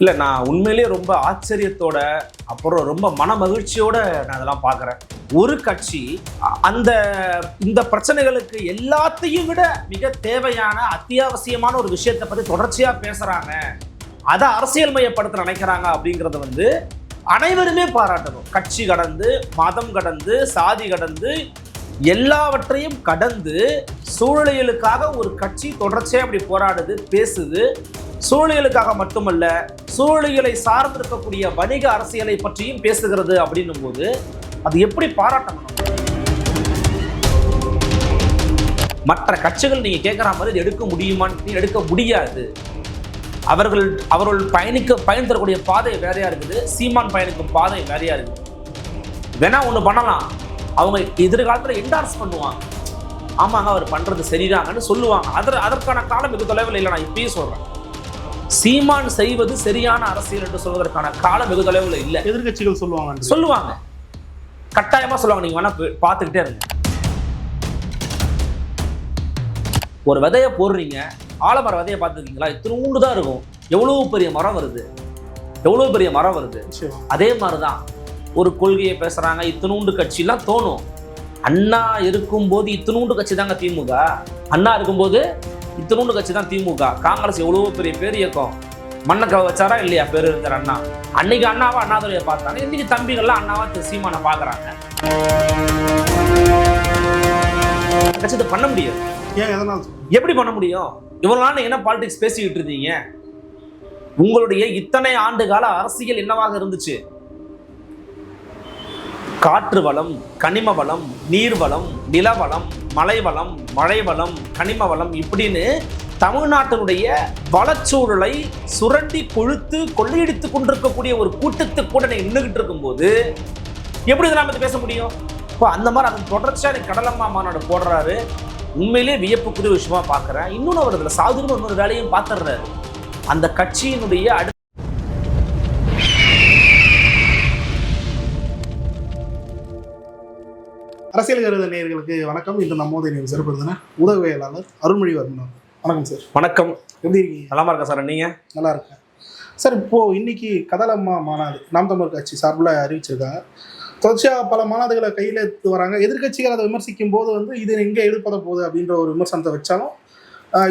இல்லை நான் உண்மையிலேயே ரொம்ப ஆச்சரியத்தோட அப்புறம் ரொம்ப மன மகிழ்ச்சியோட நான் அதெல்லாம் பார்க்குறேன். ஒரு கட்சி அந்த இந்த பிரச்சனைகளுக்கு எல்லாத்தையும் விட மிக தேவையான அத்தியாவசியமான ஒரு விஷயத்தை பற்றி தொடர்ச்சியாக பேசுகிறாங்க அதை அரசியல் மையப்படுத்த நினைக்கிறாங்க அப்படிங்கிறத வந்து அனைவருமே பாராட்டணும். கட்சி கடந்து மதம் கடந்து சாதி கடந்து எல்லாவற்றையும் கடந்து சூழலியலுக்காக ஒரு கட்சி தொடர்ச்சியாக அப்படி போராடுது பேசுது. சூழலுக்காக மட்டுமல்ல சூழலியலை சார்ந்திருக்கக்கூடிய வணிக அரசியலை பற்றியும் பேசுகிறது அப்படின்னும் போது அது எப்படி பாராட்டணும்? மற்ற கட்சிகள் நீங்க கேட்குற மாதிரி எடுக்க முடியுமான்னு எடுக்க முடியாது. அவர்கள் அவர்கள் பயணிக்க பயன் தரக்கூடிய பாதை வேறையா இருக்குது. சீமான் பயணிக்கும் பாதை வேறையா இருக்குது. வேணா ஒன்று பண்ணலாம். அவங்க எதிர்காலத்தில் என்டார்ஸ் பண்ணுவாங்க. ஆமாங்க அவர் பண்றது சரிதாங்கன்னு சொல்லுவாங்க. அதர் அதற்கான காலம் மிக தொலைவில் இல்லை. நான் இப்பயும் சொல்றேன். சீமான் செய்வது சரியான அரசியல் என்று சொல்வதற்கான காலம் வெகு தொலைவில் இல்லை. எதிர்க்கட்சிகள் சொல்லுவாங்க சொல்லுவாங்க. கட்டாயமா சொல்லுவாங்க. நீங்க வேணா பார்த்துக்கிட்டே இருங்க. ஒரு விதைய போடுறீங்க ஆலமர விதைய பார்த்துருக்கீங்களா? இத்தினூண்டு தான் இருக்கும். எவ்வளவு பெரிய மரம் வருது? எவ்வளவு பெரிய மரம் வருது. அதே மாதிரிதான். ஒரு கொள்கையை பேசுறாங்க இத்தினூண்டு கட்சிலாம் தோணும். அண்ணா இருக்கும்போது இத்தினூண்டு கட்சி தாங்க திமுக. அண்ணா இருக்கும்போது இத்தினூண்டு கட்சி தான் திமுக. காங்கிரஸ் எவ்வளவு பெரிய பேர் இயக்கம். மண்ணக்க வச்சாரா இல்லையா? பேரறிஞர் அண்ணா. அன்னைக்கு அண்ணாவா அண்ணாதுரையை பார்த்தாங்க. இன்னைக்கு தம்பிகள்லாம் அண்ணாவா சீமானை பார்க்கறாங்க. கட்சி பண்ண முடியாது. ஏன் எதனால்? எப்படி பண்ண முடியும்? இவ்வளவு நாள் என்ன பாலிடிக்ஸ் பேசிக்கிட்டு இருந்தீங்க? உங்களுடைய இத்தனை ஆண்டு கால அரசியல் என்னவாக இருந்துச்சு? காற்று வளம் கனிம வளம் நீர் வளம் நிலவளம் மலை வளம் மழை வளம் கனிம வளம் இப்படின்னு தமிழ்நாட்டினுடைய வளச்சூழலை சுரண்டி கொழுத்து கொள்ளையடித்து கொண்டிருக்கக்கூடிய ஒரு கூட்டத்து கூட நின்றுகிட்டு இருக்கும்போது எப்படி இதெல்லாம் பத்தி பேச முடியும்? இப்போ அந்த மாதிரி அதன் தொடர்ச்சியாக கடலம்மா மாநாடு போடுறாரு. உண்மையிலேயே வியப்புக்குரிய விஷயமா பார்க்குறேன். இன்னொன்று அவர் இதில் சாதுன்னு இன்னொரு வேலையும் பார்த்துடுறாரு. அந்த கட்சியினுடைய அடுத்த அரசியல் கருத நேயர்களுக்கு வணக்கம். இன்று நம்மோது இணைய சிறப்பு விருந்தினர் உதவியாளர் அருள்மொழிவர்மன் வணக்கம் சார். வணக்கம். எப்படி இருக்கீங்க? நலமா இருக்கா சார். நீங்க? நல்லா இருக்கேன். சார் இப்போ இன்னைக்கு கதலம்மா மாநாடு நாம் தமிழர் கட்சி சார்பில் அறிவிச்சிருக்காங்க. தொடர்ச்சியாக பல மாநாடுகளை கையில் எடுத்து வராங்க. எதிர்க்கட்சிகள் அதை விமர்சிக்கும் போது வந்து இது எங்கே எடுப்பத போகுது அப்படின்ற ஒரு விமர்சனத்தை வச்சாலும்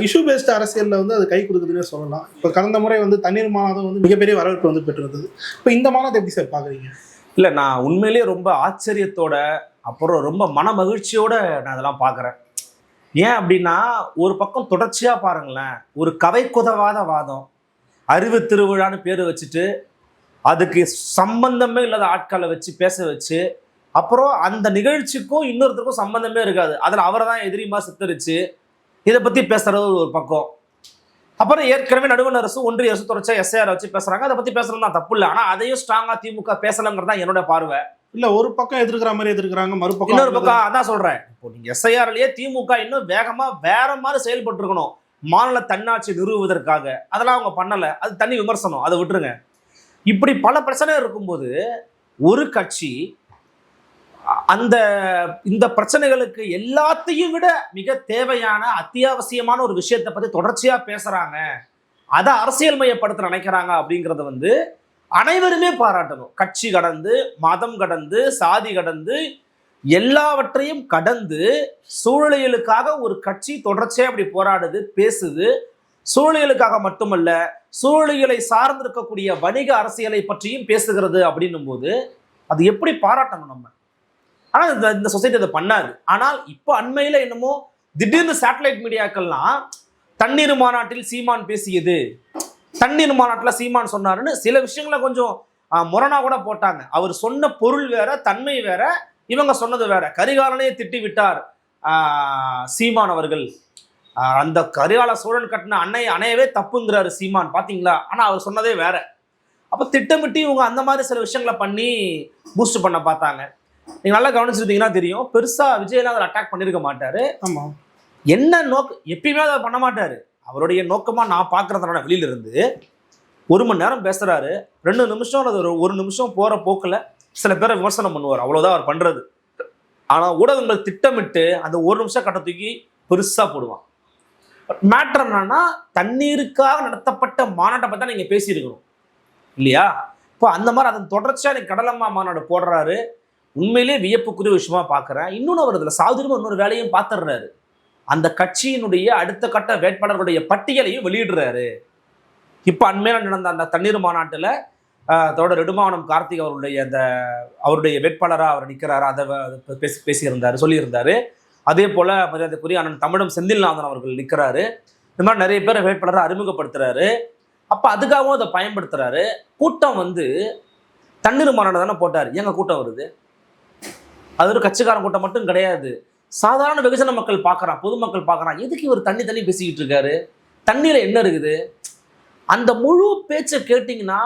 இஷ்யூ பேஸ்ட் அரசியலில் வந்து அது கை கொடுக்குதுன்னே சொல்லலாம். இப்போ கடந்த முறை வந்து தண்ணீர் மாநாதம் வந்து மிகப்பெரிய வரவேற்பு வந்து பெற்றிருந்தது. இப்போ இந்த மாநாடு எப்படி சார் பார்க்குறீங்க? இல்லை நான் உண்மையிலேயே ரொம்ப ஆச்சரியத்தோட அப்புறம் ரொம்ப மன மகிழ்ச்சியோடு நான் அதெல்லாம் பார்க்குறேன். ஏன் அப்படின்னா ஒரு பக்கம் தொடர்ச்சியாக பாருங்களேன் ஒரு கவை குதவாத வாதம் அறிவு திருவிழான்னு பேர் வச்சுட்டு அதுக்கு சம்பந்தமே இல்லாத ஆட்களை வச்சு பேச வச்சு அப்புறம் அந்த நிகழ்ச்சிக்கும் இன்னொருத்தருக்கும் சம்பந்தமே இருக்காது. அதில் அவரை தான் எதிரிமா சித்தரிச்சு இதை பற்றி பேசுகிறது ஒரு பக்கம். அப்புறம் ஏற்கனவே நடுவண் அரசு ஒன்றிய அரசு தொடர்ச்சியாக எஸ்ஐஆர் வச்சு பேசுகிறாங்க அதை பற்றி பேசுகிறது தான் தப்பு இல்லை. ஆனால் அதையும் ஸ்ட்ராங்காக திமுக பேசலங்கிறது தான் என்னோட பார்வை. இல்லை ஒரு பக்கம் எதிர்க்கிற மாதிரி எதிர்க்கிறாங்க மறுபக்கம் இன்னொரு பக்கம் அதான் சொல்றேன். இப்போ நீங்க எஸ்ஐஆர்லயே திமுக இன்னும் வேகமா வேற மாதிரி செயல்பட்டு இருக்கணும் மாநில தன்னாட்சி நிறுவுவதற்காக. அதெல்லாம் அவங்க பண்ணல. அது தனி விமர்சனம். அதை விட்டுருங்க. இப்படி பல பிரச்சனை இருக்கும்போது ஒரு கட்சி அந்த இந்த பிரச்சனைகளுக்கு எல்லாத்தையும் விட மிக தேவையான அத்தியாவசியமான ஒரு விஷயத்தை பத்தி தொடர்ச்சியா பேசுறாங்க. அதை அரசியல் மையப்படுத்த நினைக்கிறாங்க அப்படிங்கறத வந்து அனைவருமே பாராட்டணும். கட்சி கடந்து மதம் கடந்து சாதி கடந்து எல்லாவற்றையும் கடந்து சூழலியலுக்காக ஒரு கட்சி தொடர்ச்சியாக அப்படி போராடுது பேசுது. சூழலியலுக்காக மட்டுமல்ல சூழலியலை சார்ந்திருக்கக்கூடிய வணிக அரசியலை பற்றியும் பேசுகிறது அப்படின்னும் போது அது எப்படி பாராட்டணும் நம்ம? ஆனால் இந்த இந்த சொசைட்டி அதை பண்ணாது. ஆனால் இப்போ அண்மையில் என்னமோ திடீர்னு சேட்டலைட் மீடியாக்கள்லாம் தண்ணீர் மாநாட்டில் சீமான் பேசியது. தண்ணீர் மாநாட்டில் சீமான் சொன்னாருன்னு சில விஷயங்களை கொஞ்சம் முரணா கூட போட்டாங்க. அவர் சொன்ன பொருள் வேற தன்மை வேற இவங்க சொன்னது வேற. கரிகாலனே திட்டி விட்டார் சீமான் அவர்கள். அந்த கரிகால சோழன் கட்டின அன்னை அணையவே தப்புங்கிறாரு சீமான் பாத்தீங்களா? ஆனா அவர் சொன்னதே வேற. அப்ப திட்டமிட்டு இவங்க அந்த மாதிரி சில விஷயங்களை பண்ணி பூஸ்ட் பண்ண பார்த்தாங்க. நீங்க நல்லா கவனிச்சிருந்தீங்கன்னா தெரியும். பெருசா விஜயெல்லாம் அதில் அட்டாக் பண்ணிருக்க மாட்டாரு. ஆமாம் என்ன நோக்க எப்பயுமே அதை பண்ண மாட்டாரு. அவருடைய நோக்கமாக நான் பார்க்குறதுனால வெளியில இருந்து ஒரு மணி நேரம் பேசுகிறாரு ரெண்டு நிமிஷம் அல்லது ஒரு ஒரு நிமிஷம் போகிற போக்கில் சில பேரை விமர்சனம் பண்ணுவார். அவ்வளோதான் அவர் பண்ணுறது ஆனால் ஊடகங்கள் திட்டமிட்டு அந்த ஒரு நிமிஷம் கட்ட தூக்கி பெருசாக போடுவான். மேட்ரு என்னன்னா தண்ணீருக்காக நடத்தப்பட்ட மாநாட்டை பற்றி தான் நீங்கள் பேசியிருக்கணும். இல்லையா? இப்போ அந்த மாதிரி அதன் தொடர்ச்சியாக நீங்கள் கடலம்மா மாநாடு போடுறாரு. உண்மையிலே வியப்புக்குரிய விஷயமா பார்க்குறேன் இன்னொன்று அவர் இதில் சாதுரியமாக இன்னொரு வேலையும் பார்த்துடுறாரு அந்த கட்சியினுடைய அடுத்த கட்ட வேட்பாளர்களுடைய பட்டியலையும் வெளியிடுறாரு. இப்போ அண்மையில் நடந்த அந்த தண்ணீர் மாநாட்டில் அதோட நெடுமாவனம் கார்த்திக் அவருடைய அந்த அவருடைய வேட்பாளராக அவர் நிற்கிறாரு அதை பேசி பேசியிருந்தார் சொல்லியிருந்தார். அதே போல் மரியாதைக்குரிய அண்ணன் தமிழம் செந்தில்நாதன் அவர்கள் நிற்கிறாரு இந்த மாதிரி நிறைய பேர் வேட்பாளரை அறிமுகப்படுத்துகிறாரு அப்போ அதுக்காகவும் அதை பயன்படுத்துகிறாரு கூட்டம் வந்து தண்ணீர் மாநாடு தானே போட்டார். எங்கள் கூட்டம் வருது? அது ஒரு கட்சிக்காரன் கூட்டம் மட்டும் கிடையாது. சாதாரண வெகுஜன மக்கள் பார்க்குறான் பொதுமக்கள் பார்க்குறான். எதுக்கு இவர் தண்ணி தண்ணி பேசிக்கிட்டு இருக்காரு? தண்ணியில் என்ன இருக்குது? அந்த முழு பேச்சை கேட்டிங்கன்னா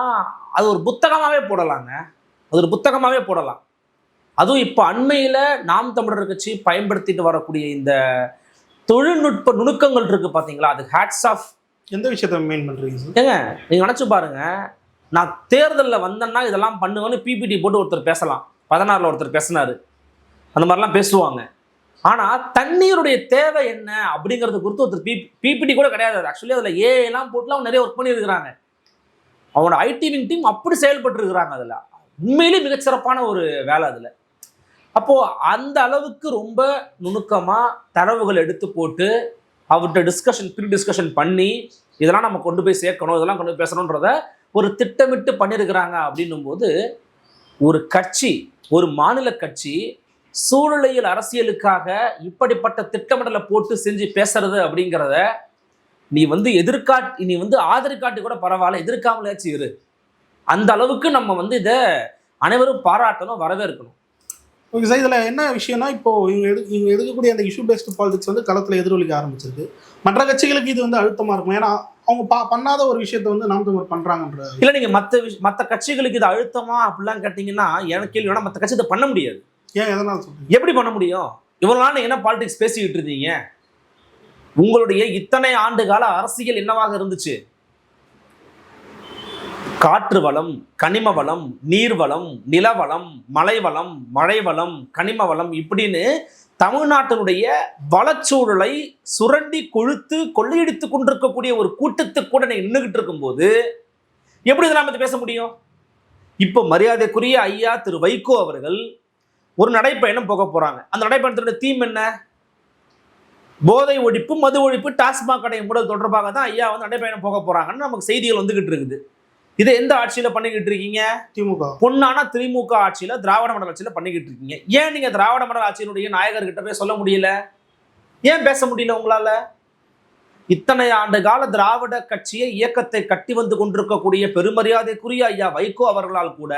அது ஒரு புத்தகமாகவே போடலாங்க. அது ஒரு புத்தகமாகவே போடலாம். அதுவும் இப்போ அண்மையில் நாம் தமிழர் கட்சி பயன்படுத்திட்டு வரக்கூடிய இந்த தொழில்நுட்ப நுணுக்கங்கள் இருக்கு பார்த்தீங்களா அது ஹேட்ஸ் ஆஃப் எந்த விஷயத்த மெயின் பண்றீங்க சார் ஏங்க நீங்க நினைச்சு பாருங்க. நான் தேர்தலில் வந்தேன்னா இதெல்லாம் பண்ணுவேன்னு பிபிடி போட்டு ஒருத்தர் பேசலாம். பதினாறுல ஒருத்தர் பேசினாரு. அந்த மாதிரிலாம் பேசுவாங்க. ஆனா தண்ணீருடைய தேவை என்ன அப்படிங்கிறது குறித்து ஒருத்தர் பி பிபிடி கூட கிடையாது. ஆக்சுவலி அதுல ஏ எல்லாம் போட்டுலாம் அவங்க நிறைய ஒர்க் பண்ணியிருக்கிறாங்க. அவனோட ஐடி விங் டீம் அப்படி செயல்பட்டு இருக்கிறாங்க அதுல. உண்மையிலேயே மிகச்சிறப்பான ஒரு வேலை அதுல. அப்போ அந்த அளவுக்கு ரொம்ப நுணுக்கமா தரவுகள் எடுத்து போட்டு அவர்கிட்ட டிஸ்கஷன் ப்ரீ டிஸ்கஷன் பண்ணி இதெல்லாம் நம்ம கொண்டு போய் சேர்க்கணும் இதெல்லாம் கொண்டு போய் பேசணுன்றத ஒரு திட்டமிட்டு பண்ணியிருக்கிறாங்க அப்படின்னும் போது ஒரு கட்சி ஒரு மாநில கட்சி சூழ்நிலையில் அரசியலுக்காக இப்படிப்பட்ட திட்டமிடலை போட்டு செஞ்சு பேசுறது அப்படிங்கிறத நீ வந்து எதிர்காட்டி நீ வந்து ஆதரி காட்டி கூட பரவாயில்ல. எதிர்க்காமலேச்சு இரு. அந்த அளவுக்கு நம்ம வந்து இதை அனைவரும் பாராட்டணும் வரவேற்கணும். ஓகே சார் இதில் என்ன விஷயம்னா இப்போ இவங்க எடு இவங்க எடுக்கக்கூடிய அந்த இஷ்யூ பேஸ்டு பாலிடிக்ஸ் வந்து களத்தில் எதிரொலிக்க ஆரம்பிச்சிருக்கு. மற்ற கட்சிகளுக்கு இது வந்து அழுத்தமாக இருக்கும். ஏன்னா அவங்க பா பண்ணாத ஒரு விஷயத்த வந்து நாம் தமிழர் பண்ணுறாங்கன்ற இல்லை நீங்க மற்ற விஷ மற்ற கட்சிகளுக்கு இது அழுத்தமா அப்படிலாம் கேட்டிங்கன்னா எனக்கு கேள்வி வேணா மற்ற கட்சி இதை பண்ண முடியாது. ஏன் எதனால் எப்படி பண்ண முடியும்? இவ்வளவு நாள் என்ன பாலிடிக்ஸ் பேசிக்கிட்டு இருந்தீங்க? உங்களுடைய இத்தனை ஆண்டு கால அரசியல் என்னவாக இருந்துச்சு? காற்று வளம் கனிம வளம் நீர் வளம் நிலவளம் மலை வளம் மழை வளம் கனிம வளம் இப்படின்னு தமிழ்நாட்டினுடைய வளச்சூழலை சுரண்டி கொழுத்து கொள்ளையடித்து கொண்டிருக்கக்கூடிய ஒரு கூட்டத்துக்கு கூட நீங்க நின்றுகிட்டு இருக்கும்போது எப்படி இதெல்லாம் பத்தி பேச முடியும்? இப்போ மரியாதைக்குரிய ஐயா திரு வைகோ அவர்கள் ஒரு நடைப்பயணம் போக போறாங்க. அந்த நடைப்பயணத்தோட தீம் என்ன? போதை ஒழிப்பு மது ஒழிப்பு டாஸ்மாக் கடை மூடல் தொடர்பாக தான் ஐயா வந்து நடைப்பயணம் போக போறாங்கன்னு நமக்கு செய்திகள் வந்துகிட்டு இருக்குது. இதை எந்த ஆட்சியில பண்ணிக்கிட்டு இருக்கீங்க? திமுக. பொன்னான திமுக ஆட்சியில திராவிட மண்டல ஆட்சியில பண்ணிக்கிட்டு இருக்கீங்க. ஏன் நீங்க திராவிட மண்டல ஆட்சியினுடைய நாயகர்கிட்ட போய் சொல்ல முடியல? ஏன் பேச முடியல உங்களால? இத்தனை ஆண்டு கால திராவிட கட்சியை இயக்கத்தை கட்டி வந்து கொண்டிருக்கக்கூடிய பெருமரியாதைக்குரிய ஐயா வைகோ அவர்களால் கூட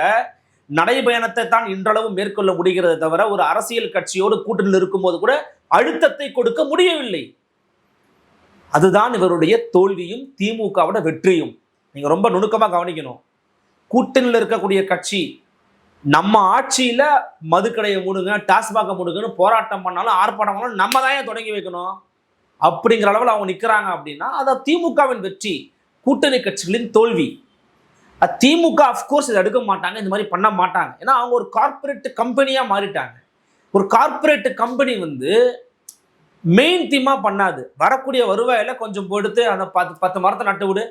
நடைபயணத்தை தான் இன்றளவும் மேற்கொள்ள முடிகிறதே தவிர ஒரு அரசியல் கட்சியோடு கூட்டணியில் இருக்கும்போது கூட அழுத்தத்தை கொடுக்க முடியவில்லை. அதுதான் இவருடைய தோல்வியும் திமுகவோட வெற்றியும். நீங்க ரொம்ப நுணுக்கமா கவனிக்கணும். கூட்டணியில் இருக்கக்கூடிய கட்சி நம்ம ஆட்சியில மதுக்கடையை முடுங்க டாஸ்மாக முடுங்கன்னு போராட்டம் பண்ணாலும் ஆர்ப்பாட்டம் பண்ணாலும் நம்ம தான் ஏன் தொடங்கி வைக்கணும்? அப்படிங்கிற அளவில் அவங்க நிற்கிறாங்க அப்படின்னா அதை திமுகவின் வெற்றி கூட்டணி கட்சிகளின் தோல்வி. திமுக அஃப்கோர்ஸ் இதை எடுக்க மாட்டாங்க இந்த மாதிரி பண்ண மாட்டாங்க. ஏன்னா அவங்க ஒரு கார்பரேட் கம்பெனியாக மாறிட்டாங்க. ஒரு கார்பரேட் கம்பெனி வந்து மெயின் தீமாக பண்ணாது. வரக்கூடிய வருவாயில் கொஞ்சம் எடுத்து அந்த பத்து பத்து மரத்தை நட்டு விடு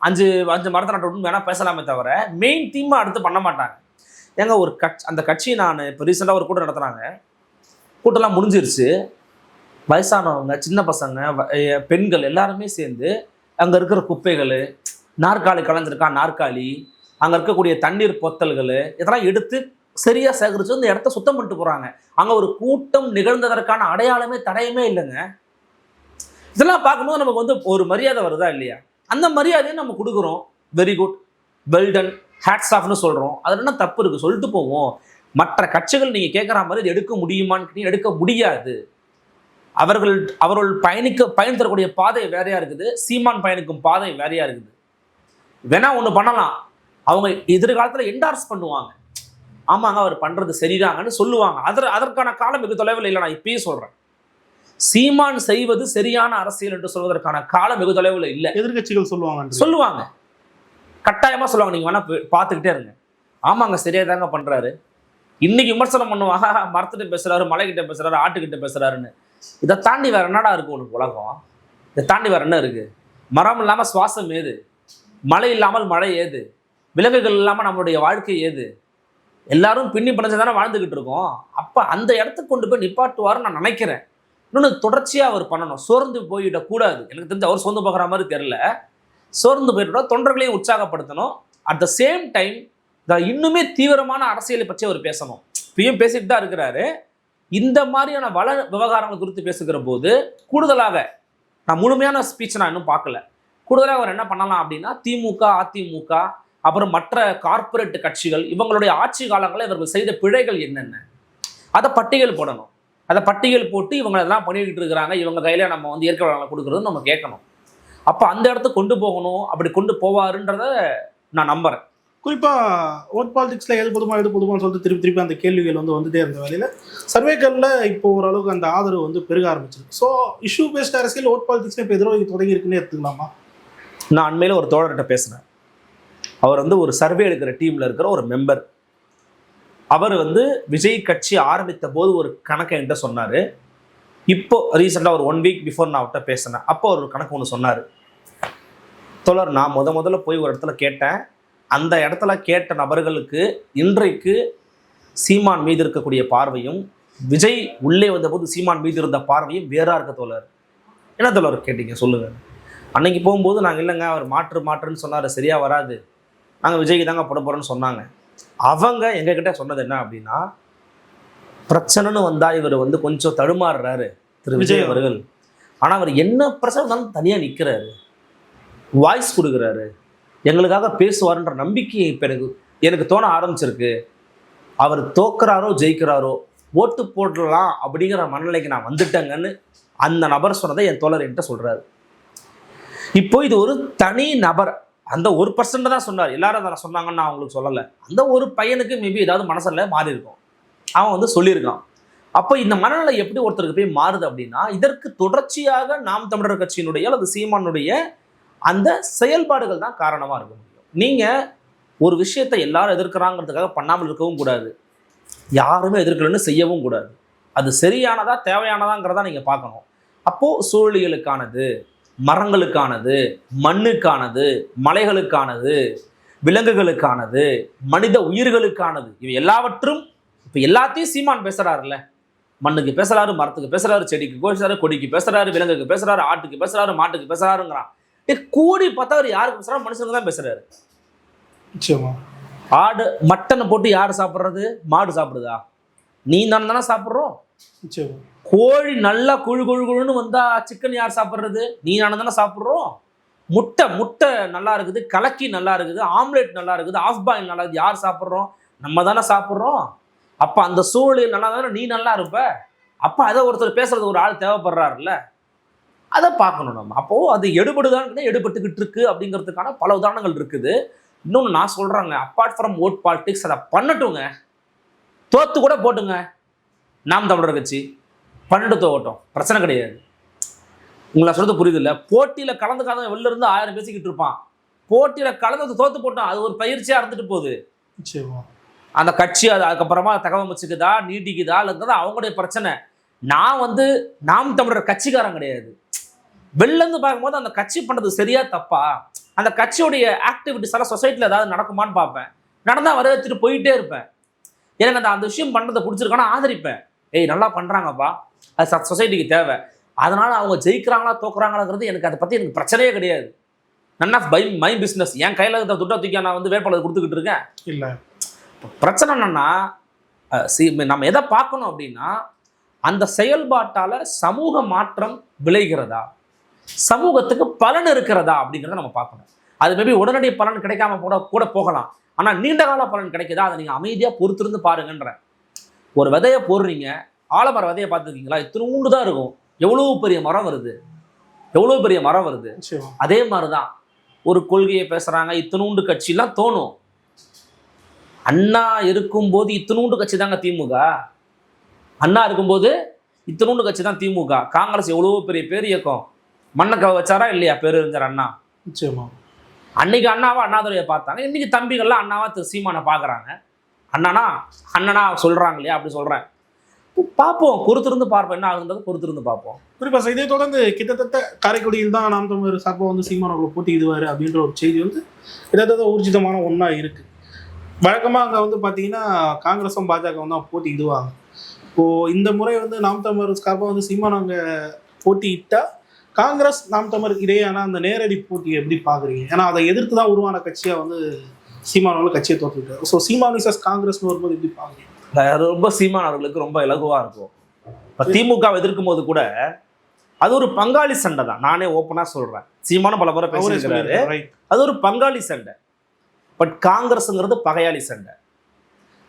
அஞ்சு அஞ்சு மரத்தை நட்டு விடுன்னு வேணால் பேசலாமே தவிர மெயின் தீமாக அடுத்து பண்ண மாட்டாங்க. ஏங்க ஒரு கட்சி அந்த கட்சி நான் இப்போ ரீசெண்டாக ஒரு கூட்டம் நடத்துகிறாங்க கூட்டம்லாம் முடிஞ்சிருச்சு. வயசானவங்க சின்ன பசங்க பெண்கள் எல்லாருமே சேர்ந்து அங்கே இருக்கிற குப்பைகள் நாற்காலி கலைஞ்சிருக்கா நாற்காலி. அங்கே இருக்கக்கூடிய தண்ணீர் பொத்தல்கள் இதெல்லாம் எடுத்து சரியாக சேகரித்து அந்த இடத்த சுத்தம் பண்ணிட்டு போகிறாங்க அங்கே ஒரு கூட்டம் நிகழ்ந்ததற்கான அடையாளமே தடையுமே இல்லைங்க. இதெல்லாம் பார்க்கும்போது நமக்கு வந்து ஒரு மரியாதை வருதா இல்லையா? அந்த மரியாதையை நம்ம கொடுக்குறோம். Very good well done hats ஆஃப்னு சொல்கிறோம் அதில் என்ன தப்பு இருக்குது சொல்லிட்டு போவோம். மற்ற கட்சிகள் நீங்கள் கேட்குற மாதிரி இது எடுக்க முடியுமான்னு எடுக்க முடியாது. அவர்கள் அவர்கள் பயணிக்க பயன் தரக்கூடிய பாதை வேறையாக இருக்குது. சீமான் பயணிக்கும் பாதை வேறையாக இருக்குது. வேணா ஒன்று பண்ணலாம். அவங்க எதிர்காலத்தில் என்டார்ஸ் பண்ணுவாங்க. ஆமாங்க அவர் பண்றது சரிதாங்கன்னு சொல்லுவாங்க. அதர் அதற்கான காலம் வெகு தொலைவில் இல்லை நான் இப்பயே சொல்றேன். சீமான் செய்வது சரியான அரசியல் என்று சொல்வதற்கான காலம் வெகு தொலைவில் இல்லை. எதிர்க்கட்சிகள் சொல்லுவாங்க சொல்லுவாங்க. கட்டாயமா சொல்லுவாங்க. நீங்க வேணா போய் பார்த்துக்கிட்டே இருங்க. ஆமாங்க சரியா தாங்க பண்றாரு. இன்னைக்கு விமர்சனம் பண்ணுவாங்க. "ஆஹா, மரத்துக்கிட்ட பேசுறாரு மலைக்கிட்ட பேசுறாரு ஆட்டுக்கிட்ட பேசுறாருன்னு. இதை தாண்டி வேற என்னடா இருக்கு உனக்கு உலகம்? இதை தாண்டி வேற என்ன இருக்கு? மரம் இல்லாம சுவாசம் ஏது? மழை இல்லாமல் மழை ஏது? விலங்குகள் இல்லாமல் நம்மளுடைய வாழ்க்கை ஏது? எல்லாரும் பின்னி பிணைஞ்சு தானே வாழ்ந்துக்கிட்டு இருக்கோம். அப்போ அந்த இடத்துக்கு கொண்டு போய் நிப்பாட்டுவாருன்னு நான் நினைக்கிறேன். இன்னொன்று தொடர்ச்சியாக அவர் பண்ணணும். சோர்ந்து போயிடக்கூடாது எனக்கு தெரிஞ்சு அவர் சோர்ந்து போகிற மாதிரி தெரில சோர்ந்து போயிட தொண்டர்களையும் உற்சாகப்படுத்தணும். அட் த சேம் டைம் இன்னுமே தீவிரமான அரசியலை பற்றி அவர் பேசணும். இப்பயும் பேசிட்டு தான் இருக்கிறாரு. இந்த மாதிரியான வள விவகாரங்கள் குறித்து பேசுகிற போது கூடுதலாக நான் முழுமையான ஸ்பீச் நான் இன்னும் பார்க்கல. கூடுதலாக அவர் என்ன பண்ணலாம் அப்படின்னா திமுக அதிமுக அப்புறம் மற்ற கார்ப்பரேட் கட்சிகள் இவங்களுடைய ஆட்சி காலங்களில் இவர்கள் செய்த பிழைகள் என்னென்ன? அதை பட்டியல் போடணும். அதை பட்டியல் போட்டு இவங்க எல்லாம் பண்ணிக்கிட்டு இருக்கிறாங்க. இவங்க கையில் நம்ம வந்து இயற்கை வளங்களை கொடுக்குறதுன்னு நம்ம கேட்கணும். அப்போ அந்த இடத்துக்கு கொண்டு போகணும். அப்படி கொண்டு போவாருன்றத நான் நம்புறேன். குறிப்பா ஓட் பாலிடிக்ஸ்ல எது பொதுமா எது பொதுமான்னு சொல்லிட்டு திருப்பி திருப்பி அந்த கேள்விகள் வந்து வந்துட்டே இருந்த வேலையில சர்வேக்கள்ல இப்போ ஓரளவுக்கு அந்த ஆதரவு வந்து பெருக ஆரம்பிச்சிருக்கு. ஸோ இஷ்யூ பேஸ்ட் அரசியல் ஓட் பாலிடிக்ஸ்ல இப்போ எதிரோ தொடங்கி இருக்குன்னு எடுத்துக்கலாமா? நான் அண்மையில் ஒரு தோழர்கிட்ட பேசினேன். அவர் வந்து ஒரு சர்வே எடுக்கிற டீமில் இருக்கிற ஒரு மெம்பர் அவர் வந்து விஜய் கட்சி ஆரம்பித்த போது ஒரு கணக்கை என்கிட்ட சொன்னார். இப்போ ரீசெண்டாக ஒரு ஒன் வீக் பிஃபோர் நான் அவர்கிட்ட பேசினேன். அப்போ ஒரு கணக்கு ஒன்று சொன்னார். தோழர் நான் முத முதல்ல போய் ஒரு இடத்துல கேட்டேன். அந்த இடத்துல கேட்ட நபர்களுக்கு இன்றைக்கு சீமான் மீது இருக்கக்கூடிய பார்வையும் விஜய் உள்ளே வந்தபோது சீமான் மீது இருந்த பார்வையும் வேறாக இருக்க தோழர். என்ன தோழர் கேட்டீங்க? சொல்லுங்கள் அன்னைக்கு போகும்போது நாங்கள் இல்லைங்க அவர் மாற்று மாற்றுன்னு சொன்னார் சரியாக வராது. நாங்கள் விஜய்க்கு தாங்க போட போகிறோன்னு சொன்னாங்க. அவங்க எங்ககிட்ட சொன்னது என்ன அப்படின்னா பிரச்சனைன்னு வந்தால் இவர் வந்து கொஞ்சம் தடுமாறுறாரு திரு. விஜய் அவர்கள். ஆனால் அவர் என்ன பிரச்சனை வந்தாலும் தனியாக நிற்கிறாரு வாய்ஸ் கொடுக்குறாரு. எங்களுக்காக பேசுவாருன்ற நம்பிக்கை இப்போ எனக்கு எனக்கு தோண ஆரம்பிச்சிருக்கு. அவர் தோக்குறாரோ ஜெயிக்கிறாரோ ஓட்டு போடலாம் அப்படிங்கிற மனநிலைக்கு நான் வந்துட்டேங்கன்னு அந்த நபர் சொன்னதை என் தோழர் என்கிட்ட சொல்கிறாரு இப்போ இது ஒரு தனி நபர். அந்த ஒரு பர்சன்ட் தான் சொன்னார். எல்லாரும் அதை சொன்னாங்கன்னு நான் அவங்களுக்கு சொல்லலை. அந்த ஒரு பையனுக்கு மேபி ஏதாவது மனசில் மாறி இருக்கும். அவன் வந்து சொல்லியிருக்கான். அப்போ இந்த மனநிலை எப்படி ஒருத்தருக்கு போய் மாறுது அப்படின்னா இதற்கு தொடர்ச்சியாக நாம் தமிழர் கட்சியினுடைய அல்லது சீமானுடைய அந்த செயல்பாடுகள் தான் காரணமாக இருக்க முடியும். நீங்கள் ஒரு விஷயத்தை எல்லாரும் எதிர்க்கிறாங்கிறதுக்காக பண்ணாமல் இருக்கவும் கூடாது. யாருமே எதிர்க்கலன்னு செய்யவும் கூடாது. அது சரியானதா தேவையானதாங்கிறதா நீங்கள் பார்க்கணும். அப்போது சூழலியலுக்கானது மரங்களுக்கானது மண்ணுக்கானது மலைகளுக்கானது விலங்குகளுக்கானது மனித உயிர்களுக்கானது. இவை எல்லாவற்றும் இப்போ எல்லாத்தையும் சீமான் பேசுறாருல்ல. மண்ணுக்கு பேசுறாரு மரத்துக்கு பேசுறாரு செடிக்கு பேசுறாரு கொடிக்கு பேசுறாரு விலங்குக்கு பேசுறாரு ஆட்டுக்கு பேசுறாரு மாட்டுக்கு பேசுறாருங்கிறான். ஏ கூடி பார்த்தா அவர் யாருக்கு பேசுறாரு மனுஷனுக்கு தான் பேசுறாரு. நிச்சயமா. ஆடு மட்டனை போட்டு யார் சாப்பிட்றது? மாடு சாப்பிடுதா? நீ தானே தானே சாப்பிட்றோம். கோழி நல்லா குழு குழு குழுன்னு வந்தா சிக்கன் யார் சாப்பிட்றது? நீ நானும் தானே சாப்பிட்றோம். முட்டை முட்டை நல்லா இருக்குது கலக்கி நல்லா இருக்குது ஆம்லெட் நல்லா இருக்குது ஆஃப் பாயில் நல்லா இருக்குது யார் சாப்பிட்றோம்? நம்ம தானே சாப்பிட்றோம். அப்போ அந்த சூழல் நல்லா தானே நீ நல்லா இருப்ப. அப்போ அதை ஒருத்தர் பேசுறது ஒரு ஆள் தேவைப்படுறாருல்ல. அதை பார்க்கணும் நம்ம. அப்போது அது எடுபடுதான் எடுபட்டுக்கிட்டு இருக்கு அப்படிங்கிறதுக்கான பல உதாரணங்கள் இருக்குது. இன்னொன்று நான் சொல்கிறேங்க அப்பார்ட் ஃப்ரம் ஓட் பாலிட்டிக்ஸ் அதை பண்ணட்டுங்க. தோத்து கூட போட்டுங்க. நாம் தமிழர் கட்சி பன்னெண்டு தோட்டம் பிரச்சனை கிடையாது. உங்களை சொல்றது புரியுது இல்லை போட்டியில் கலந்துக்காத வெளில இருந்து ஆயிரம் பேசிக்கிட்டு இருப்பான். போட்டியில் கலந்து தோத்து போட்டான் அது ஒரு பயிற்சியாக இருந்துட்டு போகுது. அந்த கட்சி அது அதுக்கப்புறமா தகவமைச்சுக்குதா நீட்டிக்குதா இல்லைங்கிறது அவங்களுடைய பிரச்சனை. நான் வந்து நாம் தமிழர் கட்சிக்காரன் கிடையாது. வெளில இருந்து பார்க்கும்போது அந்த கட்சி பண்ணது சரியா தப்பா? அந்த கட்சியுடைய ஆக்டிவிட்டிஸ் எல்லாம் சொசைட்டியில் ஏதாவது நடக்குமான்னு பார்ப்பேன். நடந்தா வரவேற்றுட்டு போயிட்டே இருப்பேன். எனக்கு அந்த அந்த விஷயம் பண்ணுறதை பிடிச்சிருக்கானா ஆதரிப்பேன். ஏய் நல்லா பண்ணுறாங்கப்பா அது சொசைட்டிக்கு தேவை. அதனால அவங்க ஜெயிக்கிறாங்களா தோக்குறாங்களாங்கிறது எனக்கு அதை பற்றி எனக்கு பிரச்சனையே கிடையாது. None of by my business என் கையில் இருக்கிற துட்டை தூக்கி நான் வந்து வேட்பாளர் கொடுத்துக்கிட்டு இருக்கேன்? இல்ல. பிரச்சனை என்னன்னா சி- நம்ம எதை பார்க்கணும் அப்படின்னா அந்த செயல்பாட்டால சமூக மாற்றம் விளைகிறதா? சமூகத்துக்கு பலன் இருக்கிறதா அப்படிங்கிறத நம்ம பார்க்கணும். அது மேபி உடனடி பலன் கிடைக்காம கூட கூட போகலாம். ஆனா நீண்ட கால பலன் கிடைக்குதா? அதை நீங்க அமைதியா பொறுத்திருந்து பாருங்கன்ற ஒரு விதையை போடுறீங்க ஆலமர விதையை பார்த்துருக்கீங்களா? இத்தினூண்டு தான் இருக்கும். எவ்வளவு பெரிய மரம் வருது? எவ்வளவு பெரிய மரம் வருது? அதே மாதிரி தான் ஒரு கொள்கையை பேசுகிறாங்க இத்தினூண்டு கட்சிலாம் தோணும். அண்ணா இருக்கும்போது இத்தினூண்டு கட்சி தாங்க திமுக. அண்ணா இருக்கும்போது இத்தினூண்டு கட்சி தான் திமுக. காங்கிரஸ் எவ்வளோ பெரிய பேர் இயக்கம்? மண்ணக்க வச்சாரா இல்லையா? பேரறிஞர் அண்ணா. நிச்சயமா. அன்னைக்கு அண்ணாவா அண்ணாதுரையை பார்த்தாங்க. இன்னைக்கு தம்பிகள்லாம் அண்ணாவா சீமானை பார்க்குறாங்க. அண்ணனா அண்ணனா சொல்கிறாங்க இல்லையா அப்படி சொல்கிறேன் பார்ப்போம் பொறுத்திருந்து பார்ப்போம் என்ன ஆகுன்றது பொறுத்திருந்து பார்ப்போம். குறிப்பா சார் இதை தொடர்ந்து கிட்டத்தட்ட காரைக்குடியில் தான் நாம் தமிழர் சார்பாக வந்து சீமான் அவர்களை போட்டியிடுவார் அப்படின்ற ஒரு செய்தி வந்து கிட்டத்தட்ட ஊர்ஜிதமான ஒன்றா இருக்கு. வழக்கமாக அங்கே வந்து பார்த்தீங்கன்னா காங்கிரஸும் பாஜகவும் தான் போட்டியிடுவாங்க. இப்போ இந்த முறை வந்து நாம் தமிழர் சார்பாக வந்து சீமான் அங்கே போட்டியிட்டா காங்கிரஸ் நாம் தமிழர் இடையேயான அந்த நேரடி போட்டியை எப்படி பார்க்குறீங்க? ஏன்னா அதை எதிர்த்து தான் உருவான கட்சியாக வந்து சீமான் அவர்கள் கட்சியை தோற்றுட்டார் ஸோ சீமான் விசஸ் காங்கிரஸ்னு வரும்போது எப்படி அது ரொம்ப சீமான் அவர்களுக்கு ரொம்ப இலகுவா இருக்கும். இப்போ திமுக எதிர்க்கும் போது கூட அது ஒரு பங்காளி சண்டை தான். நானே ஓப்பனா சொல்றேன். சீமானும் பல முறை பேசியிருக்கிறாரு. அது ஒரு பங்காளி சண்டை. பட் காங்கிரஸ்ங்கிறது பகையாளி சண்டை.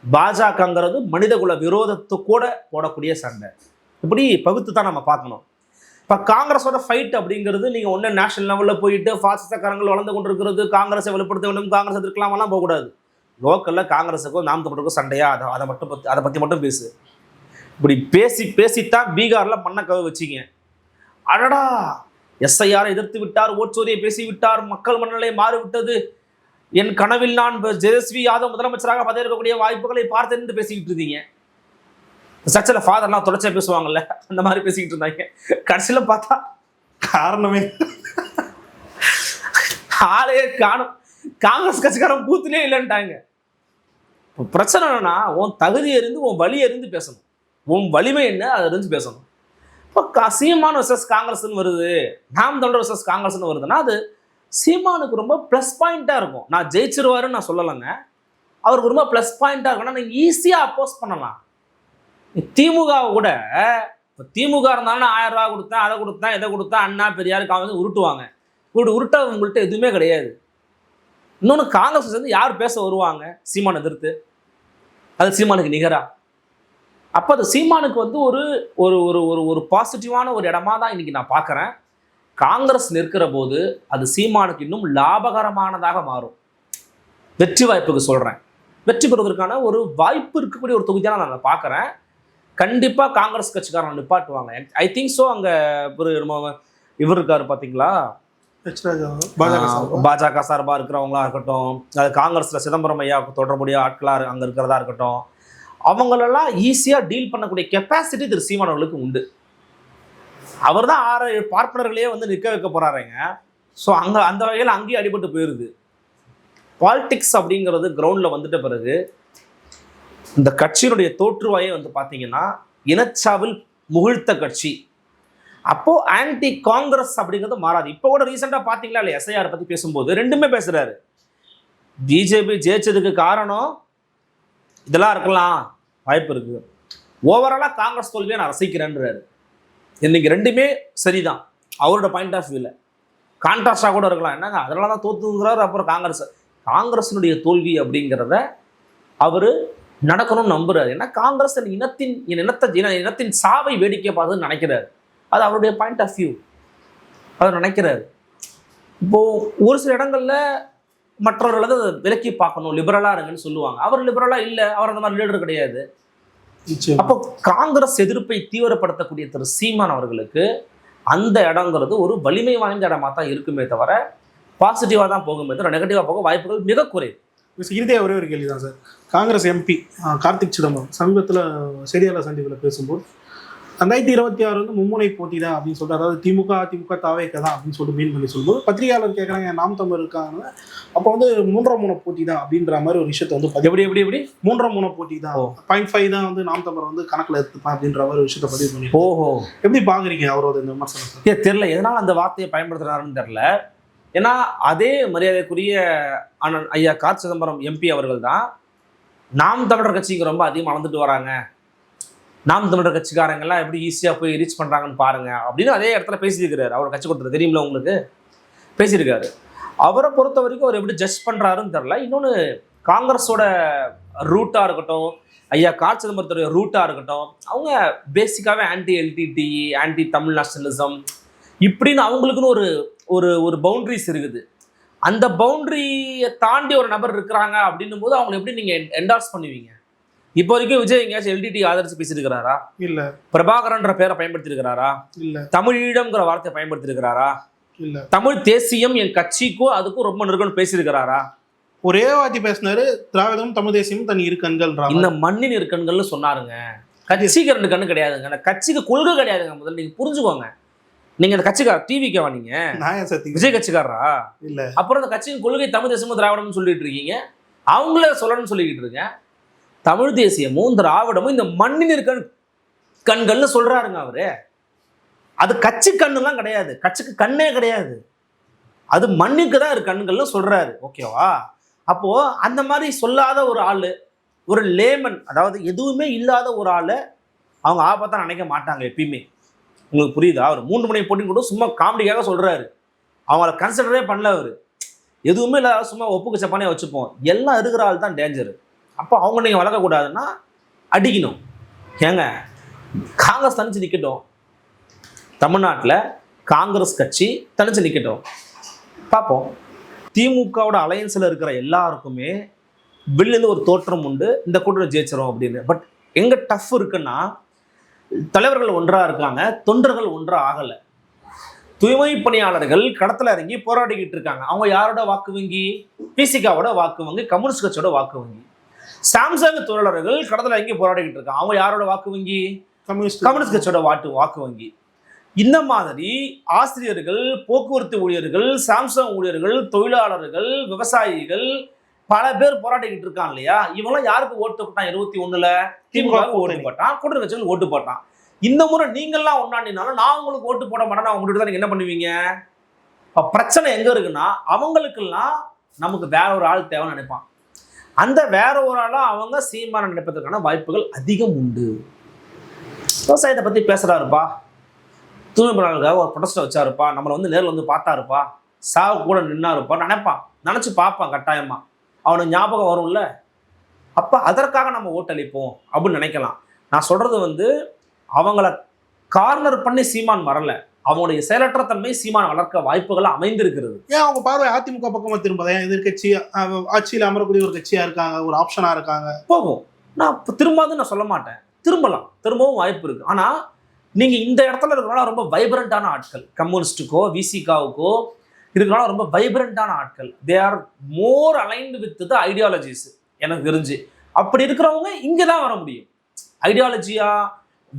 பாஜகங்கிறது மனிதகுல விரோதத்து கூட போடக்கூடிய சண்டை. இப்படி பகுத்து தான் நம்ம பார்க்கணும். இப்போ காங்கிரஸோட ஃபைட் அப்படிங்கிறது நீங்கள் ஒன்று நேஷனல் லெவலில் போயிட்டு பாசிசக்காரங்கள் வளர்ந்து கொண்டிருக்கிறது காங்கிரஸை வெளிப்படுத்த வேண்டும் காங்கிரஸ் எதிர்க்கலாமெல்லாம் போகக்கூடாது லோக்கலில் காங்கிரஸுக்கும் நாம் தமிழருக்கும் சண்டையாக அதை அதை மட்டும் பற்றி அதை பற்றி மட்டும் பேசு. இப்படி பேசி பேசித்தான் பீகாரில் பண்ண கதை வச்சிங்க. அடடா! எஸ்ஐஆரை எதிர்த்து விட்டார் ஓட்சோரியை பேசி விட்டார் மக்கள் மனநிலை மாறிவிட்டது. என் கனவில் நான் ஜெயஸ்வி யாதவ் முதலமைச்சராக இருக்கக்கூடிய வாய்ப்புகளை பார்த்து நின்று பேசிக்கிட்டு இருந்தீங்க. சர்ச்சில் ஃபாதர்லாம் தொலைச்சா பேசுவாங்கல்ல அந்த மாதிரி பேசிக்கிட்டு இருந்தாங்க. கடைசியில் பார்த்தா காரணமே ஆளே காணும். காங்கிரஸ் கட்சிக்காரன் பூத்துலேயே இல்லைன்ட்டாங்க. பிரச்சனை என்னன்னா உன் தகுதி அறிந்து உன் வழி அறிந்து பேசணும். உன் வலிமை என்ன அதை அறிந்து பேசணும். இப்போ கா- சீமான் வர்சஸ் காங்கிரஸ்னு வருது. நாம் தொண்டர் வர்சஸ் காங்கிரஸ்னு வருதுன்னா அது சீமானுக்கு ரொம்ப ப்ளஸ் பாயிண்ட்டாக இருக்கும். நான் ஜெயிச்சிருவாருன்னு நான் சொல்லலைங்க. அவருக்கு ரொம்ப ப்ளஸ் பாயிண்ட்டாக இருக்கும்னா நீங்கள் ஈஸியாக அப்போஸ் பண்ணலாம். திமுகவை கூட இப்போ திமுக இருந்தாலும் ஆயிரம் ரூபா கொடுத்தேன் அதை கொடுத்தேன் இதை கொடுத்தா அண்ணா பெரியார் காங்கிரஸ் உருட்டுவாங்க. இப்படி உருட்ட உங்கள்கிட்ட எதுவுமே கிடையாது. இன்னொன்று காங்கிரஸ் வந்து யார் பேச வருவாங்க? சீமான் எதிர்த்து. அது சீமானுக்கு நிகரா? அப்போ அது சீமானுக்கு வந்து ஒரு ஒரு ஒரு ஒரு ஒரு பாசிட்டிவான ஒரு இடமா தான் இன்னைக்கு நான் பார்க்குறேன். காங்கிரஸ் நிற்கிற போது அது சீமானுக்கு இன்னும் லாபகரமானதாக மாறும். வெற்றி வாய்ப்புக்கு சொல்கிறேன் வெற்றி பெறுவதற்கான ஒரு வாய்ப்பு இருக்கக்கூடிய ஒரு தொகுதியாக நான் அதை பார்க்குறேன். கண்டிப்பாக காங்கிரஸ் கட்சிக்காரன் நிப்பாட்டுவாங்க. ஐ திங்க் ஸோ அங்கே ஒரு நம்ம இவர் இருக்காரு பார்த்தீங்களா பாஜக சார்பா. பாஜக சார்பாக இருக்கிறவங்களா இருக்கட்டும். அது காங்கிரஸில் சிதம்பரம் ஐயா தொடர்புடைய ஆட்களாக அங்கே இருக்கிறதா இருக்கட்டும். அவங்களெல்லாம் ஈஸியாக டீல் பண்ணக்கூடிய கெப்பாசிட்டி திரு சீமான் அவர்களுக்கு உண்டு. அவர் தான் ஆறு பார்ப்பனர்களையே வந்து நிற்க வைக்க போகிறாருங்க ஸோ அங்கே அந்த வகையில் அங்கேயும் அடிபட்டு போயிடுது பாலிடிக்ஸ் அப்படிங்கிறது கிரவுண்டில் வந்துட்ட பிறகு இந்த கட்சியினுடைய தோற்றுவாயே வந்து பார்த்தீங்கன்னா இனச்சாவில் முகிழ்த்த கட்சி. அப்போ ஆன்டி காங்கிரஸ் அப்படிங்கிறது மாறாது. இப்போ கூட ரீசெண்டாக பார்த்தீங்களா இல்லை எஸ்ஐஆர் பற்றி பேசும்போது ரெண்டுமே பேசுகிறாரு பிஜேபி ஜெயிச்சதுக்கு காரணம் இதெல்லாம் இருக்கலாம். வாய்ப்பு இருக்குது ஓவராலாக காங்கிரஸ் தோல்வியை நான் ரசிக்கிறேன்றாரு. இன்னைக்கு ரெண்டுமே சரிதான். அவரோட பாயிண்ட் ஆஃப் வியூவில் கான்ட்ராஸ்டாக கூட இருக்கலாம். என்னங்க? அதனால தான் தோத்துங்கிறாரு அப்புறம் காங்கிரஸ் காங்கிரஸினுடைய தோல்வி அப்படிங்கிறத அவர் நடக்கணும்னு நம்புறாரு. ஏன்னா காங்கிரஸ் என் இனத்தின் என் இனத்தை இன இனத்தின் சாவை வேடிக்கை பார்த்துன்னு நினைக்கிறாரு. அது அவருடைய பாயிண்ட் ஆஃப் வியூ அவர் நினைக்கிறாரு. இப்போ ஒரு சில இடங்கள்ல மற்றவர்கள் அதை விலக்கி பார்க்கணும் லிபரலா இருங்கன்னு சொல்லுவாங்க. அவர் லிபரலா இல்லை அவர் அந்த மாதிரி லீடர் கிடையாது. அப்போ காங்கிரஸ் எதிர்ப்பை தீவிரப்படுத்தக்கூடிய திரு சீமான் அவர்களுக்கு அந்த இடங்கிறது ஒரு வலிமை வாய்ந்த இடமா தான் இருக்குமே தவிர பாசிட்டிவாக தான் போகுமே தவிர நெகட்டிவாக போக வாய்ப்புகள் மிக குறைவு. இறுதியாக ஒரே ஒரு கேள்வி தான் சார். காங்கிரஸ் எம்பி கார்த்திக் சிதம்பரம் சமீபத்தில் செய்தியாளர் சந்திப்பில் பேசும்போது ரெண்டாயிரத்தி இருபத்தி ஆறு வந்து மும்முனை போட்டி தான் அப்படின்னு சொல்லிட்டு அதாவது திமுக அதிமுக தாவேக்க தான் அப்படின்னு சொல்லிட்டு மீன் பண்ணி சொல்லும்போது பத்திரிகையாளர் கேட்குறாங்க நாம் தமிழ் இருக்காங்க? அப்போ வந்து மூன்றாம் மூண போட்டி தான் அப்படின்ற மாதிரி ஒரு விஷயத்தை வந்து எப்படி எப்படி எப்படி? மூன்றாம் மூண போட்டி தான். பாயிண்ட் ஃபைவ் தான் வந்து நாம் தமிழ் வந்து கணக்கில் எடுத்துப்பான் அப்படின்ற மாதிரி ஒரு விஷயத்தை பதிவு பண்ணி ஓஹோ. எப்படி பார்க்குறீங்க அவரோட இந்த விமர்சனத்தை ஏ தெரில எதனால் அந்த வார்த்தையை பயன்படுத்துறாருன்னு தெரில ஏன்னா அதே மரியாதைக்குரிய அண்ணன் ஐயா கார் சிதம்பரம் எம்பி அவர்கள் தான் நாம் தமிழர் கட்சிக்கு ரொம்ப அதிகமாக வளர்ந்துட்டு வராங்க. நாம் தமிழர் கட்சிக்காரங்கெல்லாம் எப்படி ஈஸியாக போய் ரீச் பண்ணுறாங்கன்னு பாருங்கள் அப்படின்னு அதே இடத்துல பேசியிருக்கிறாரு. அவர் கட்சி கொடுத்தது தெரியுமில்ல உங்களுக்கு? பேசியிருக்காரு. அவரை பொறுத்த வரைக்கும் அவர் எப்படி ஜட்ஜ் பண்ணுறாருன்னு தெரில இன்னொன்று காங்கிரஸோட ரூட்டாக இருக்கட்டும் ஐயா கார் சிதம்பரத்துடைய ரூட்டாக இருக்கட்டும் அவங்க பேசிக்காகவே anti LTTE anti Tamil nationalism இப்படின்னு அவங்களுக்குன்னு ஒரு ஒரு ஒரு பவுண்டரிஸ் இருக்குது. அந்த பவுண்டரியை தாண்டி ஒரு நபர் இருக்கிறாங்க அப்படின்னும் போது அவங்களை எப்படி நீங்கள் என்டார்ஸ் பண்ணுவீங்க? இப்போ வரைக்கும் விஜய் எங்கேயாச்சும் எல்டிடி ஆதரிச்சு பேசியிருக்கிறாரா? இல்லை. பிரபாகரன்ற பேரை பயன்படுத்தியிருக்கிறாரா? இல்லை. தமிழீழம்ங்கிற வார்த்தையை பயன்படுத்தியிருக்கிறாரா? இல்லை. தமிழ் தேசியம் என் கட்சிக்கும் அதுக்கும் ரொம்ப நெருக்கம்னு பேசியிருக்கிறாரா? ஒரே வாட்டி பேசினாரு திராவிடம் தமிழ் தேசியம் தன் இரு கண்கள்ன்றாங்க இந்த மண்ணின் இருக்கண்கள்னு சொன்னாருங்க. கட்சிக்கு ரெண்டு கண்ணு கிடையாதுங்க. அந்த கட்சிக்கு கொள்கை கிடையாதுங்க முதல்ல. நீங்க புரிஞ்சுக்கோங்க. நீங்க அந்த கட்சிக்கார டிவிக்கவா நீங்க? விஜய் கட்சிக்காரரா? இல்ல. அப்புறம் அந்த கட்சியின் கொள்கை தமிழ் தேசமும் திராவிடமும் சொல்லிட்டு இருக்கீங்க. அவங்களே சொல்லணும்னு சொல்லிக்கிட்டு இருக்கேன். தமிழ் தேசியமும் திராவிடமும் இந்த மண்ணின் கண் கண்கள்னு சொல்றாருங்க அவரு. அது கட்சி கண்ணுலாம் கிடையாது. கட்சிக்கு கண்ணே கிடையாது. அது மண்ணுக்கு தான் இருக்கு கண்கள்னு சொல்றாரு. ஓகேவா? அப்போ அந்த மாதிரி சொல்லாத ஒரு ஆளு ஒரு லேமன் அதாவது எதுவுமே இல்லாத ஒரு ஆளை அவங்க ஆபத்தா நினைக்க மாட்டாங்க எப்பயுமே. உங்களுக்கு புரியுதா? அவர் மூன்று மணி போட்டி கூட சும்மா காமெடிக்காக சொல்கிறாரு அவங்கள கன்சிடரே பண்ணல அவர். எதுவுமே இல்லாத சும்மா ஒப்புக்கு சப்பானே வச்சுப்போம். எல்லாம் இருக்கிற ஆள் தான் டேஞ்சரு அப்போ அவங்க நீங்கள் வளர்க்கக்கூடாதுன்னா அடிக்கணும். ஏங்க காங்கிரஸ் தனிச்சு நிற்கட்டும் தமிழ்நாட்டில் காங்கிரஸ் கட்சி தனிச்சு நிற்கட்டும் பார்ப்போம். திமுகவோட அலையன்ஸில் இருக்கிற எல்லாருக்குமே வெளிலேருந்து ஒரு தோற்றம் உண்டு இந்த கூட்டணி ஜெயிச்சிடும் அப்படின்னு. பட் எங்கே டஃப் இருக்குன்னா தலைவர்கள் ஒன்றா இருக்காங்க தொண்டர்கள் ஒன்றா ஆகலை. தூய்மை பணியாளர்கள் களத்துல இறங்கி போராடிக்கிட்டு இருக்காங்க. அவங்க யாரோட வாக்கு வங்கி? பிசிகாவோட வாக்கு வங்கி கம்யூனிஸ்ட் கட்சியோட வாக்கு வங்கி. சாம்சங் தொழிலாளர்கள் களத்துல இறங்கி போராடிக்கிட்டு இருக்காங்க. அவங்க யாரோட வாக்கு வங்கி? கம்யூனிஸ்ட். கம்யூனிஸ்ட் கட்சியோட வாட்டு வாக்கு வங்கி. இந்த மாதிரி ஆசிரியர்கள் போக்குவரத்து ஊழியர்கள் சாம்சங் ஊழியர்கள் தொழிலாளர்கள் விவசாயிகள் பல பேர் போராடிக்கிட்டு இருக்கான் இல்லையா? இவங்களாம் யாருக்கு ஓட்டு போட்டான்? இருபத்தி ஒண்ணுல திமுக ஓட்டு போட்டான். கூட்டணி கட்சிகள் ஓட்டு போட்டான். இந்த முறை நீங்கள்லாம் ஒன்னாண்டினாலும் நான் உங்களுக்கு ஓட்டு போட மாட்டேன் உங்கள்கிட்ட தான் என்ன பண்ணுவீங்க? பிரச்சனை எங்க இருக்குன்னா அவங்களுக்கெல்லாம் நமக்கு வேற ஒரு ஆள் தேவைன்னு நினைப்பான். அந்த வேற ஒரு ஆளா அவங்க சீமான நினைப்பதற்கான வாய்ப்புகள் அதிகம் உண்டு. விவசாயத்தை பத்தி பேசுறாருப்பா. தூய்மை பணியாளர்களுக்காக ஒரு ப்ரொடெஸ்ட்டை வச்சாருப்பா. நம்மளை வந்து நேரில் வந்து பார்த்தாருப்பா. சாவு கூட நின்னாருப்பா. நினைப்பான். நினச்சி பார்ப்பான் கட்டாயமா. அவனுக்கு ஞாபகம் வரும்ல? அப்போ அதற்காக நம்ம ஓட்டளிப்போம் அப்படின்னு நினைக்கலாம். நான் சொல்றது வந்து அவங்கள கார்னர் பண்ணி சீமான் வரல. அவங்களுடைய செயலற்ற தன்மை சீமான் வளர்க்க வாய்ப்புகள் அமைந்திருக்கிறது. ஏன் அவங்க பார்வை அதிமுக பக்கமா திரும்பதா ஏன் எதிர்கட்சி ஆட்சியில் அமரக்கூடிய ஒரு கட்சியா இருக்காங்க ஒரு ஆப்ஷனா இருக்காங்க? போகும். நான் இப்ப திரும்பாதுன்னு நான் சொல்ல மாட்டேன். திரும்பலாம். திரும்பவும் வாய்ப்பு இருக்கு. ஆனா நீங்க இந்த இடத்துல இருக்கிறனால ரொம்ப வைப்ரண்டான ஆட்கள். கம்யூனிஸ்டுக்கோ விசிகாவுக்கோ இருக்கிறனால ரொம்ப வைப்ரண்டான ஆட்கள். They are more aligned with the ideologies எனக்கு தெரிஞ்சு. அப்படி இருக்கிறவங்க இங்கே தான் வர முடியும். ஐடியாலஜியா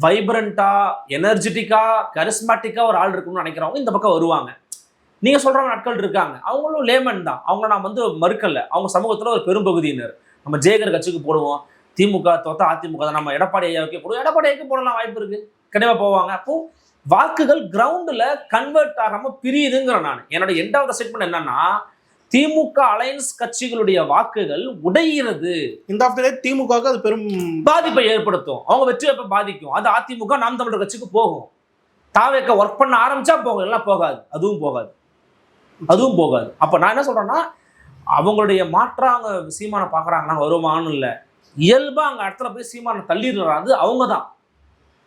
வைப்ரண்டா எனர்ஜெட்டிக்கா கரிஸ்மேட்டிக்கா ஒரு ஆள் இருக்கும்னு நினைக்கிறவங்க இந்த பக்கம் வருவாங்க. நீங்க சொல்ற ஆட்கள் இருக்காங்க. அவங்களும் லேமன் தான். அவங்க நான் வந்து மறுக்கல. அவங்க சமூகத்துல ஒரு பெரும்பகுதியினர். நம்ம ஜெயகர் கட்சிக்கு போடுவோம். திமுக தோத்தா அதிமுக தான். நம்ம எடப்பாடி ஐயாவுக்கே போடுவோம். எடப்பாடி ஐயாவுக்கு போடலாம் வாய்ப்பு இருக்கு. கண்டிப்பா போவாங்க. அப்போ வாக்குகள் கிரவுண்டில் கன்வெர்ட் ஆகாம பிரியுதுங்கிறேன் நான். என்னோட எண்டாவது ஸ்டேட்மெண்ட் என்னன்னா திமுக அலையன்ஸ் கட்சிகளுடைய வாக்குகள் உடைகிறது இந்த ஆஃப்டர் திமுகவுக்கு அது பெரும் பாதிப்பை ஏற்படுத்தும். அவங்க வெற்றி வாய்ப்பை பாதிக்கும். அது அதிமுக நாம் தமிழர் கட்சிக்கு போகும். தாவேக்க ஒர்க் பண்ண ஆரம்பிச்சா போகும். எல்லாம் போகாது. அதுவும் போகாது. அதுவும் போகாது. அப்ப நான் என்ன சொல்றேன்னா அவங்களுடைய மாற்றம் அவங்க சீமானை பார்க்குறாங்கன்னா வருமானம் இல்லை. இயல்பா அங்க இடத்துல போய் சீமானை தள்ளிடுறாது அவங்க தான்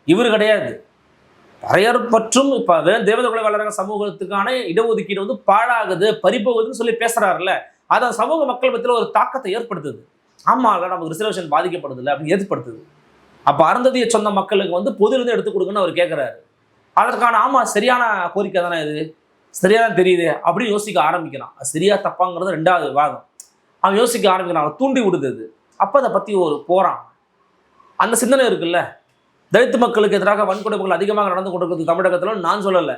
இவர் கிடையாது. வரையறுப்பற்றும் இப்போ தேவதகுல வளரக சமூகத்துக்கான இடஒதுக்கீடு வந்து பாழாகுது பறிபோகுதுன்னு சொல்லி பேசுகிறாருல்ல அது அந்த சமூக மக்கள் மத்தியில் ஒரு தாக்கத்தை ஏற்படுத்துது. ஆமாம்ல நமக்கு ரிசர்வேஷன் பாதிக்கப்படுது இல்லை அப்படின்னு ஏற்படுத்துது. அப்போ அருந்ததியை சொந்த மக்களுக்கு வந்து பொதுலேருந்து எடுத்து கொடுங்கன்னு அவர் கேட்குறாரு அதற்கான ஆமாம் சரியான கோரிக்கை தானே இது? சரியாக தான் தெரியுது அப்படின்னு யோசிக்க ஆரம்பிக்கிறான். அது சரியா தப்பாங்கிறது ரெண்டாவது வாதம் அவன் யோசிக்க ஆரம்பிக்கிறான் அவன் தூண்டி விடுது அது. அப்போ அதை பற்றி ஒரு போகிறான் அந்த சிந்தனை இருக்குல்ல? தலித்து மக்களுக்கு எதிராக வன்கொடுமைகள் அதிகமாக நடந்து கொண்டிருக்கிறது தமிழகத்தில் நான் சொல்லலை.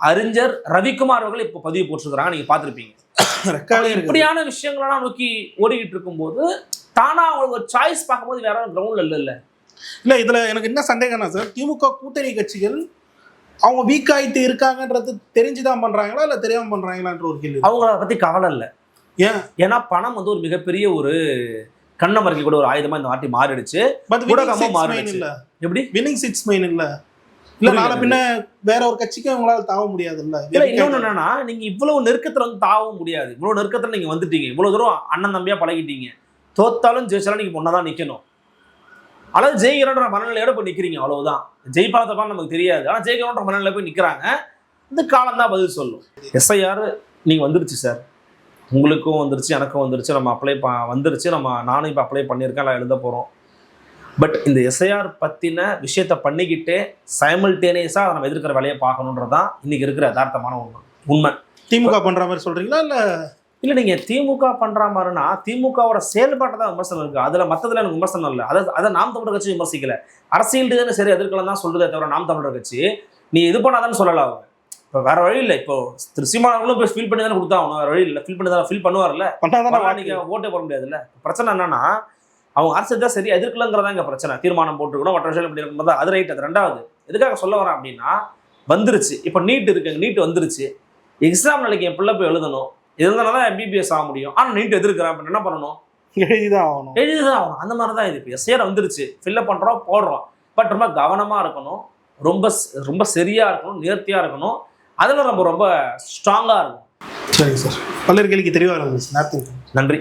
அறிஞர் ரவிக்குமார் அவர்கள் இப்போ பதிவு போட்டிருக்கிறாங்க நீங்க பார்த்துருப்பீங்க. இப்படியான விஷயங்களெல்லாம் நோக்கி ஓடிக்கிட்டு இருக்கும்போது தானா அவங்களுக்கு ஒரு சாய்ஸ் பார்க்கும்போது வேற கிரவுண்ட்ல இல்ல இல்ல. இல்ல இதுல எனக்கு என்ன சந்தேகம்னா சார் திமுக கூட்டணி கட்சிகள் அவங்க வீக் ஆயிட்டு இருக்காங்கன்றது தெரிஞ்சுதான் பண்றாங்களா இல்ல தெரியாம பண்றாங்களான்ற ஒரு கேள்வி. அவங்கள பத்தி கவலை இல்லை. ஏன்? ஏன்னா பணம் வந்து ஒரு மிகப்பெரிய ஒரு கண்ணை மறைக்க கூட ஒரு ஆயுதமா இந்த வாட்டி மாறிடுச்சு. ஊடகமும் மாறிடுச்சு. எப்படி? வின்னிங் சிக்ஸ் மெயின் இல்ல. இல்ல நாளை பின்ன வேற ஒரு கட்சிக்கு அவங்களால தாவ முடியாது இல்ல. இன்னொன்னு என்னன்னா நீங்க இவ்வளவு நெருக்கத்துல வந்து தாவும் முடியாது. இவ்வளவு நெருக்கத்துல நீங்க வந்துட்டீங்க. இவ்வளவு தூரம் அண்ணன் தம்பியா பழகிட்டீங்க. தோத்தாலும் ஜெயிச்சாலும் நீங்க ஒன்னதான் நிக்கணும். அல்லது ஜெயிக்கிறோன்ற மனநிலையோட போய் நிக்கிறீங்க அவ்வளவுதான். ஜெயிப்பாள தப்பான்னு நமக்கு தெரியாது. ஆனா ஜெயிக்கிறோன்ற மனநிலை போய் நிக்கிறாங்க. இந்த காலம் தான் பதில் சொல்லும். எஸ்ஐஆர் நீங்க வந்துருச்சு சார் உங்களுக்கும் வந்துருச்சு எனக்கும் வந்துருச்சு நம்ம அப்ளை ப வந்துருச்சு நம்ம நானும் இப்போ அப்ளை பண்ணியிருக்கேன் எல்லாம் எழுத போகிறோம் பட் இந்த எஸ்ஐஆர் பற்றின விஷயத்த பண்ணிக்கிட்டே சைமல்டேனியஸாக நம்ம எதிர்க்கிற வேலையை பார்க்கணுன்றது தான் இன்னைக்கு இருக்கிற யதார்த்தமான உண்மை. உண்மை. திமுக பண்ற மாதிரி சொல்றீங்களா இல்ல? இல்ல நீங்க திமுக பண்ற மாதிரினா திமுகவோட செயல்பாட்டை தான் விமர்சனம் இருக்கு. அதுல மத்ததுல எனக்கு விமர்சனம் இல்லை. அதை அதை நாம் தமிழர் கட்சி விமர்சிக்கல. அரசியல் சரி எதிர்க்கலாம் தான் சொல்றதே தவிர நாம் தமிழர் கட்சி நீ இது பண்ணாதான்னு சொல்லல அவங்க. இப்போ வேற வழி இல்லை. இப்போ திரு சீமானவர்களும் இப்போ ஃபீல் பண்ணி தானே கொடுத்தாகணும். வேற வழி இல்லை. ஃபீல் பண்ணி தான் ஃபீல் பண்ணுவார்ல. நீங்க ஓட்டே போட முடியாதுல்ல. பிரச்சனை என்னன்னா அவங்க அரசு தான் சரி எதிர்க்கலங்கிறதா இங்க பிரச்சனை. தீர்மானம் போட்டுக்கணும் மற்ற விஷயம் இப்படி இருக்கும்போது அது ரைட் அது ரெண்டாவது. எதுக்காக சொல்ல வரேன் அப்படின்னா வந்துருச்சு. இப்போ நீட் இருக்குங்க நீட் வந்துருச்சு. எக்ஸாம் நாளைக்கு என் பிள்ளை போய் எழுதணும். இருந்தாலும் தான் எம்பிபிஎஸ் ஆக முடியும். ஆனால் நீட் எதிர்க்கிறேன் அப்ப என்ன பண்ணணும்? எழுதிதான் ஆகணும். எழுதிதான் ஆகணும். அந்த மாதிரி தான் இது. இப்போ எஸ்ஏர் வந்துருச்சு. ஃபில்லப் பண்ணுறோம் போடுறோம். பட் ரொம்ப கவனமாக இருக்கணும். ரொம்ப ரொம்ப சரியாக இருக்கணும் நேர்த்தியாக இருக்கணும். அதில் நம்ம ரொம்ப ஸ்ட்ராங்காக இருக்கும் சரிங்க சார். பல்வேறு கேள்விக்கு தெளிவாக நன்றி.